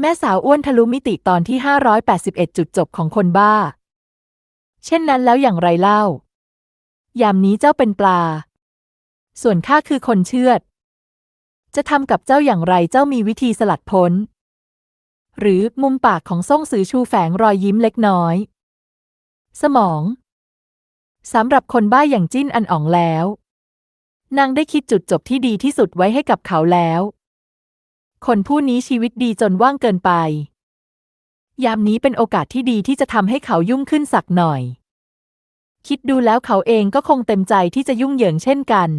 แม่สาวอ้วนทะลุมิติตอนที่ 581 จุดจบของคนบ้า เช่นนั้นแล้วอย่างไรเล่า ยามนี้เจ้าเป็นปลา ส่วนข้าคือคนเชือด จะทำกับเจ้าอย่างไรเจ้ามีวิธีสลัดพ้น หรือมุมปากของซ่งสือชูแฝงรอยยิ้มเล็กน้อย สมองสำหรับคนบ้าอย่างจิ้นอันอ๋องแล้ว นางได้คิดจุดจบที่ดีที่สุดไว้ให้กับเขาแล้ว คนผู้นี้ชีวิตดีจนว่างเกินไป ยามนี้เป็นโอกาสที่ดีที่จะทำให้เขายุ่งขึ้นสักหน่อย คิดดูแล้วเขาเองก็คงเต็มใจที่จะยุ่งเหยิงเช่นกัน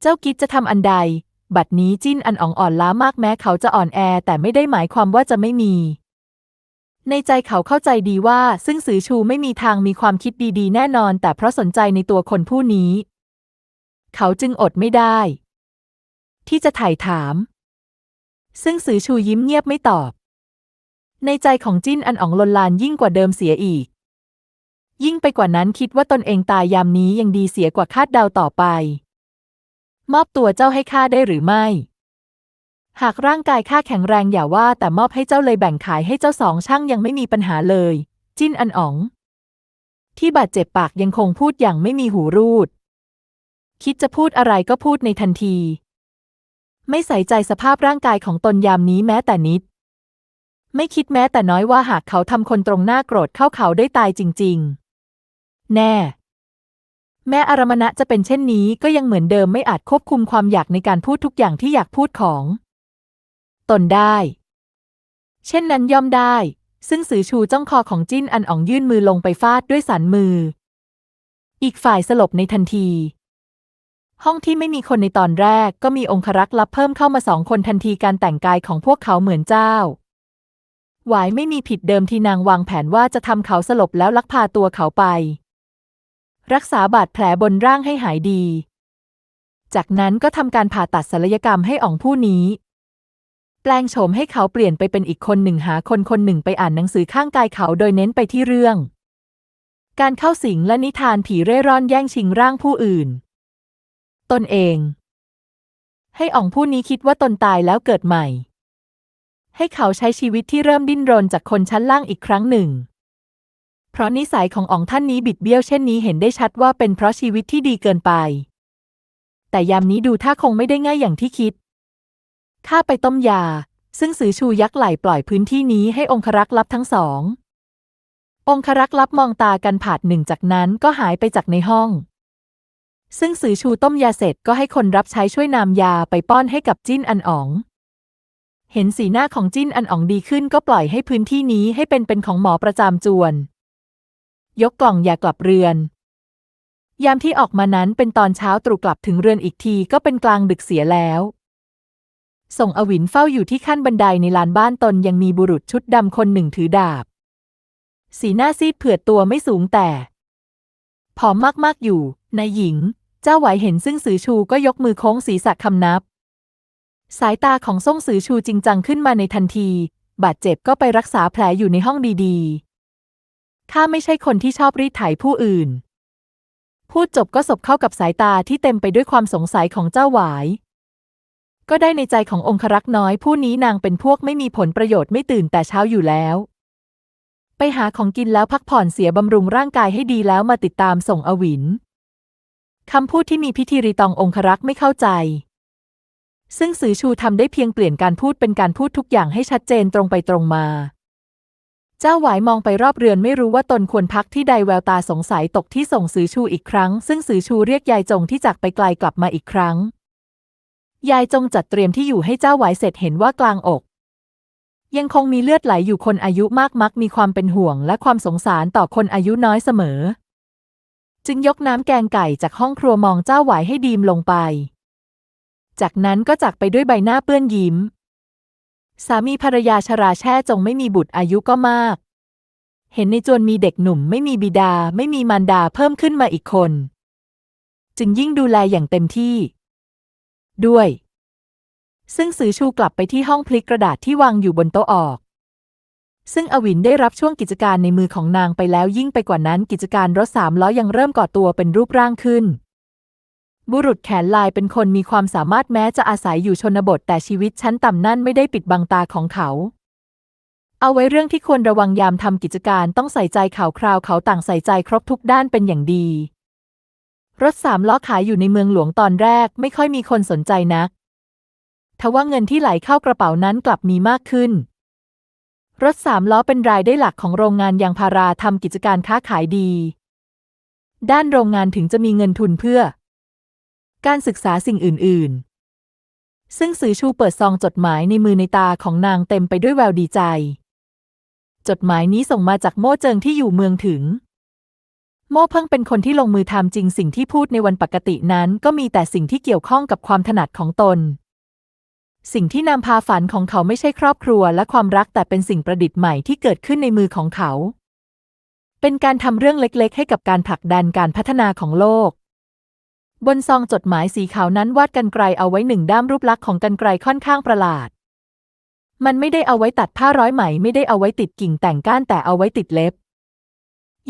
เจ้ากิจจะทำอันใด บัดนี้จิ้นอันอ่องอ่อนล้ามากแม้เขาจะอ่อนแอแต่ไม่ได้หมายความว่าจะไม่มี ในใจเขาเข้าใจดีว่าซึ่งสือชูไม่มีทางมีความคิดดีๆ แน่นอน แต่เพราะสนใจในตัวคนผู้นี้ เขาจึงอดไม่ได้ ที่จะถ่ายถาม ซึ่งสือชูยิ้มเงียบไม่ตอบ ในใจของจิ้นอันอ๋องลนลานยิ่งกว่าเดิมเสียอีก ยิ่งไปกว่านั้นคิดว่าตนเองตายยามนี้ยังดีเสียกว่าคาดเดาต่อไป มอบตัวเจ้าให้ข้าได้หรือไม่ หากร่างกายข้าแข็งแรงอย่าว่าแต่มอบให้เจ้าเลยแบ่งขายให้เจ้าสองช่างยังไม่มีปัญหาเลย จิ้นอันอ๋อง ที่บาดเจ็บปากยังคงพูดอย่างไม่มีหูรูด คิดจะพูดอะไรก็พูดในทันที ไม่ใส่ใจสภาพร่างกายของตนยามนี้แม้แต่นิด ไม่คิดแม้แต่น้อยว่าหากเขาทำคนตรงหน้าโกรธเข้าเขาได้ตายจริง ๆ แน่ แม้อารมณะจะเป็นเช่นนี้ก็ยังเหมือนเดิมไม่อาจควบคุมความอยากในการพูดทุกอย่างที่อยากพูดของ ตนได้ เช่นนั้นย่อมได้ ซึ่งสือชูจ้องคอของจิ้นอันอ่องยื่นมือลงไปฟาดด้วยสันมือ อีกฝ่ายสลบในทันที ห้องที่ไม่มีคนในตอนแรกก็มีองครักษ์ลับเพิ่มเข้ามาสองคนทันทีการแต่งกายของพวกเขาเหมือนเจ้า หวายไม่มีผิดเดิมที่นางวางแผนว่าจะทำเขาสลบแล้วลักพาตัวเขาไป รักษาบาดแผลบนร่างให้หายดี จากนั้นก็ทำการผ่าตัดศัลยกรรมให้อ่องผู้นี้ แปลงโฉมให้เขาเปลี่ยนไปเป็นอีกคนหนึ่งหาคนคนหนึ่งไปอ่านหนังสือข้างกายเขาโดยเน้นไปที่เรื่อง การเข้าสิงและนิทานผีเร่ร่อนแย่งชิงร่างผู้อื่น นเอง ให้อ่องผู้นี้คิดว่าตนตายแล้วเกิดใหม่ ให้เขาใช้ชีวิตที่เริ่มดิ้นรนจากคนชั้นล่างอีกครั้งหนึ่ง เพราะนิสัยของอ๋องท่านนี้บิดเบี้ยวเช่นนี้เห็นได้ชัดว่าเป็นเพราะชีวิตที่ดีเกินไป แต่ยามนี้ดูท่าคงไม่ได้ง่ายอย่างที่คิดข้าไปต้มยา ซึ่งสือชูยักษ์ไหลปล่อยพื้นที่นี้ให้องครักษ์ลับทั้งสององครักษ์ลับมองตากันผาดหนึ่งจากนั้นก็หายไปจากในห้อง ซึ่งสือชูต้มยาเสร็จก็ให้คนรับใช้ช่วยนำยาไปป้อนให้กับจิ้นอันอ๋อง เห็นสีหน้าของจิ้นอันอ๋องดีขึ้นก็ปล่อยให้พื้นที่นี้ให้เป็นเป็นของหมอประจำจวน ยกกล่องยากลับเรือน ยามที่ออกมานั้นเป็นตอนเช้าตรู่กลับถึงเรือนอีกทีก็เป็นกลางดึกเสียแล้วส่งอวินเฝ้าอยู่ที่ขั้นบันไดในลานบ้านตนยังมีบุรุษชุดดำคนหนึ่งถือดาบ สีหน้าซีดเผือดตัวไม่สูงแต่ ผอมมากๆอยู่ นายหญิง เจ้าไหวเห็นซึ่งสือชูก็ยกมือโค้งศีรษะคำนับ สายตาของซ่งสือชูจริงจังขึ้นมาในทันที บาดเจ็บก็ไปรักษาแผลอยู่ในห้องดีๆ ข้าไม่ใช่คนที่ชอบรีดไถผู้อื่น พูดจบก็สบเข้ากับสายตาที่เต็มไปด้วยความสงสัยของเจ้าหวาย ก็ได้ในใจขององครักษ์น้อยผู้นี้นางเป็นพวกไม่มีผลประโยชน์ไม่ตื่นแต่เช้าอยู่แล้ว ไปหาของกินแล้วพักผ่อนเสียบำรุงร่างกายให้ดีแล้วมาติดตามส่งอวินคำพูดที่มีพิธีรีตององครักษ์ไม่เข้าใจ ซึ่งสือชูทำได้เพียงเปลี่ยนการพูดเป็นการพูดทุกอย่างให้ชัดเจนตรงไปตรงมา เจ้าหวายมองไปรอบเรือนไม่รู้ว่าตนควรพักที่ใดแววตาสงสัยตกที่ส่งสือชูอีกครั้ง ซึ่งสือชูเรียกยายจงที่จากไปไกลกลับมาอีกครั้ง ยายจงจัดเตรียมที่อยู่ให้เจ้าหวายเสร็จเห็นว่ากลางอก ยังคงมีเลือดไหลอยู่คนอายุมากมักมีความเป็นห่วงและความสงสารต่อคนอายุน้อยเสมอ จึงยกน้ำแกงไก่จากห้องครัวมองเจ้าหวายให้ดีมลงไป จากนั้นก็จากไปด้วยใบหน้าเปื้อนยิ้ม สามีภรรยาชราแช่จงไม่มีบุตรอายุก็มาก เห็นในจวนมีเด็กหนุ่มไม่มีบิดาไม่มีมารดาเพิ่มขึ้นมาอีกคน จึงยิ่งดูแลอย่างเต็มที่ ด้วย ซึ่งสือชูกลับไปที่ห้องพลิกกระดาษที่วางอยู่บนโต๊ะออก ซึ่งอวินได้รับช่วงกิจการในมือของนางไปแล้วยิ่งไปกว่านั้นกิจการรถสามล้อยังเริ่มก่อตัวเป็นรูปร่างขึ้น บุรุษแขนลายเป็นคนมีความสามารถแม้จะอาศัยอยู่ชนบท แต่ชีวิตชั้นต่ำนั่นไม่ได้ปิดบังตาของเขา เอาไว้เรื่องที่ควรระวังยามทำกิจการต้องใส่ใจข่าวคราวเขาต่างใส่ใจครบทุกด้านเป็นอย่างดีรถสามล้อขายอยู่ในเมืองหลวงตอนแรกไม่ค่อยมีคนสนใจนัก ทว่าเงินที่ไหลเข้ากระเป๋านั้นกลับมีมากขึ้น รถสามล้อเป็นรายได้หลักของโรงงานยางพาราทำกิจการค้าขายดี ด้านโรงงานถึงจะมีเงินทุนเพื่อ การศึกษาสิ่งอื่น ๆ ซึ่งสือชูเปิดซองจดหมายในมือในตาของนางเต็มไปด้วยแววดีใจ จดหมายนี้ส่งมาจากโม่เจิงที่อยู่เมืองถึงโม่เพิ่งเป็นคนที่ลงมือทำจริงสิ่งที่พูดในวันปกตินั้น ก็มีแต่สิ่งที่เกี่ยวข้องกับความถนัดของตน สิ่งที่นำพาฝันของเขาไม่ใช่ครอบครัวและความรักแต่เป็นสิ่งประดิษฐ์ใหม่ที่เกิดขึ้นในมือของเขา เป็นการทำเรื่องเล็กๆ ให้กับการผลักดันการพัฒนาของโลก บนซองจดหมายสีขาวนั้นวาดกันไกรเอาไว้หนึ่งด้ามรูปลักษณ์ของกันไกรค่อนข้างประหลาด มันไม่ได้เอาไว้ตัดผ้าร้อยไหมไม่ได้เอาไว้ติดกิ่งแต่งก้านแต่เอาไว้ติดเล็บ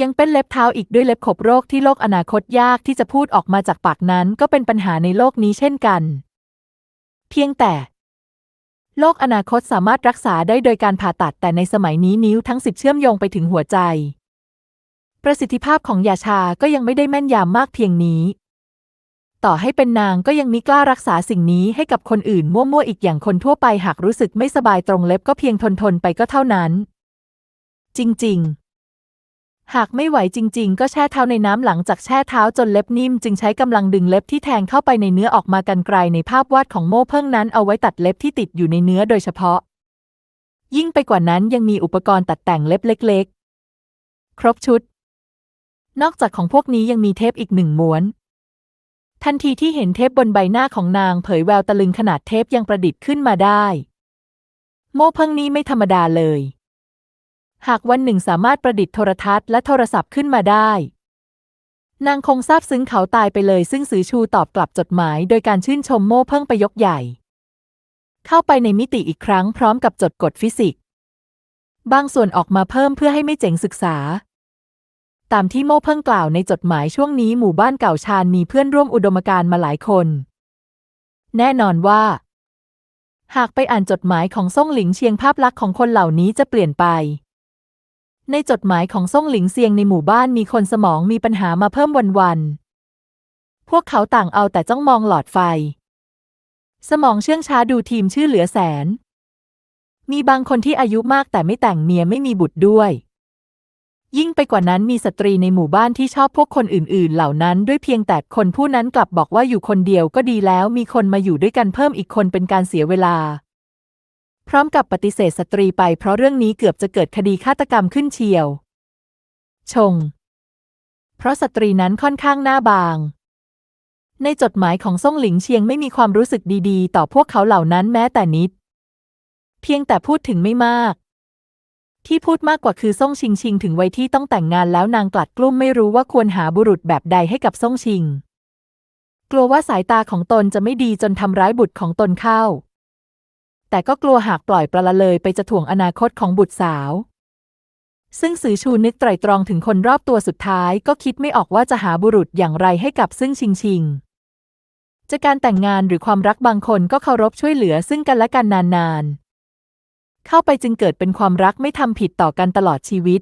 ยังเป็นเล็บเท้าอีกด้วยเล็บขบโรคที่โลกอนาคตยากที่จะพูดออกมาจากปากนั้นก็เป็นปัญหาในโลกนี้เช่นกัน เพียงแต่ โลกอนาคตสามารถรักษาได้โดยการผ่าตัดแต่ในสมัยนี้นิ้วทั้งสิบเชื่อมโยงไปถึงหัวใจ ประสิทธิภาพของยาชาก็ยังไม่ได้แม่นยำมากเพียงนี้ ต่อให้เป็นนางก็ยังมิกล้ารักษาสิ่งนี้ให้กับคนอื่นมั่วๆอีกอย่างคนทั่วไปหากรู้สึกไม่สบายตรงเล็บก็เพียงทนทนๆไปก็เท่านั้น จริง ๆ หากไม่ไหวจริง ๆ ก็แช่เท้าในน้ำหลังจากแช่เท้าจนเล็บนิ่ม จึงใช้กำลังดึงเล็บที่แทงเข้าไปในเนื้อออกมากันไกลในภาพวาดของโม่เพิ่งนั้นเอาไว้ตัดเล็บที่ติดอยู่ในเนื้อโดยเฉพาะ ยิ่งไปกว่านั้นยังมีอุปกรณ์ตัดแต่งเล็บเล็ก ๆ ครบชุด นอกจากของพวกนี้ยังมีเทปอีกหนึ่งม้วน ทันทีที่เห็นเทปบนใบหน้าของนางเผยแววตะลึงขนาดเทปยังประดิษฐ์ขึ้นมาได้ โม่เพิ่งนี้ไม่ธรรมดาเลย หากวันหนึ่งสามารถประดิษฐ์โทรทัศน์และโทรศัพท์ขึ้นมาได้ นางคงซาบซึ้งเขาตายไปเลยซึ่งสือชูตอบกลับจดหมาย โดยการชื่นชมโม่เพิ่งไปยกใหญ่ เข้าไปในมิติอีกครั้งพร้อมกับจดกฎฟิสิกส์บางส่วนออกมาเพิ่มเพื่อให้ไม่เจ๋งศึกษา ตามที่โม่เพิ่งกล่าวในจดหมายช่วงนี้หมู่บ้านเก่าชาญมีเพื่อนร่วมอุดมการณ์มาหลายคน แน่นอนว่า หากไปอ่านจดหมายของซ่งหลิงเชียงภาพลักษณ์ของคนเหล่านี้จะเปลี่ยนไป ในจดหมายของซ่งหลิงเซียงในหมู่บ้านมีคนสมองมีปัญหามาเพิ่มวันๆ พวกเขาต่างเอาแต่จ้องมองหลอดไฟ สมองเชื่องช้าดูทีมชื่อเหลือแสน มีบางคนที่อายุมากแต่ไม่แต่งเมียไม่มีบุตรด้วย ยิ่งไปกว่านั้นมีสตรีในหมู่บ้านที่ชอบพวกคนอื่นๆ เหล่านั้นด้วยเพียงแต่คนผู้นั้นกลับบอกว่าอยู่คนเดียวก็ดีแล้วมีคนมาอยู่ด้วยกันเพิ่มอีกคนเป็นการเสียเวลา พร้อมกับปฏิเสธสตรีไปเพราะเรื่องนี้เกือบจะเกิดคดีฆาตกรรมขึ้นเชียว ชง เพราะสตรีนั้นค่อนข้างหน้าบาง ในจดหมายของซ่งหลิงเชียงไม่มีความรู้สึกดีๆ ต่อพวกเขาเหล่านั้นแม้แต่นิด เพียงแต่พูดถึงไม่มาก ที่พูดมากกว่าคือซ่งชิงชิงถึงวัยที่ต้องแต่งงานแล้วนางกลัดกลุ้มไม่รู้ว่าควรหาบุรุษแบบใดให้กับซ่งชิง กลัวว่าสายตาของตนจะไม่ดีจนทำร้ายบุตรของตนเข้า แต่ก็กลัวหากปล่อยประละเลยไปจะถ่วงอนาคตของบุตรสาว ซึ่งสือชูนึกไตรตรองถึงคนรอบตัวสุดท้ายก็คิดไม่ออกว่าจะหาบุรุษอย่างไรให้กับซึ่งชิงชิงจะการแต่งงานหรือความรักบางคนก็เคารพช่วยเหลือซึ่งกันและกันนานๆ เข้าไปจึงเกิดเป็นความรักไม่ทำผิดต่อกันตลอดชีวิต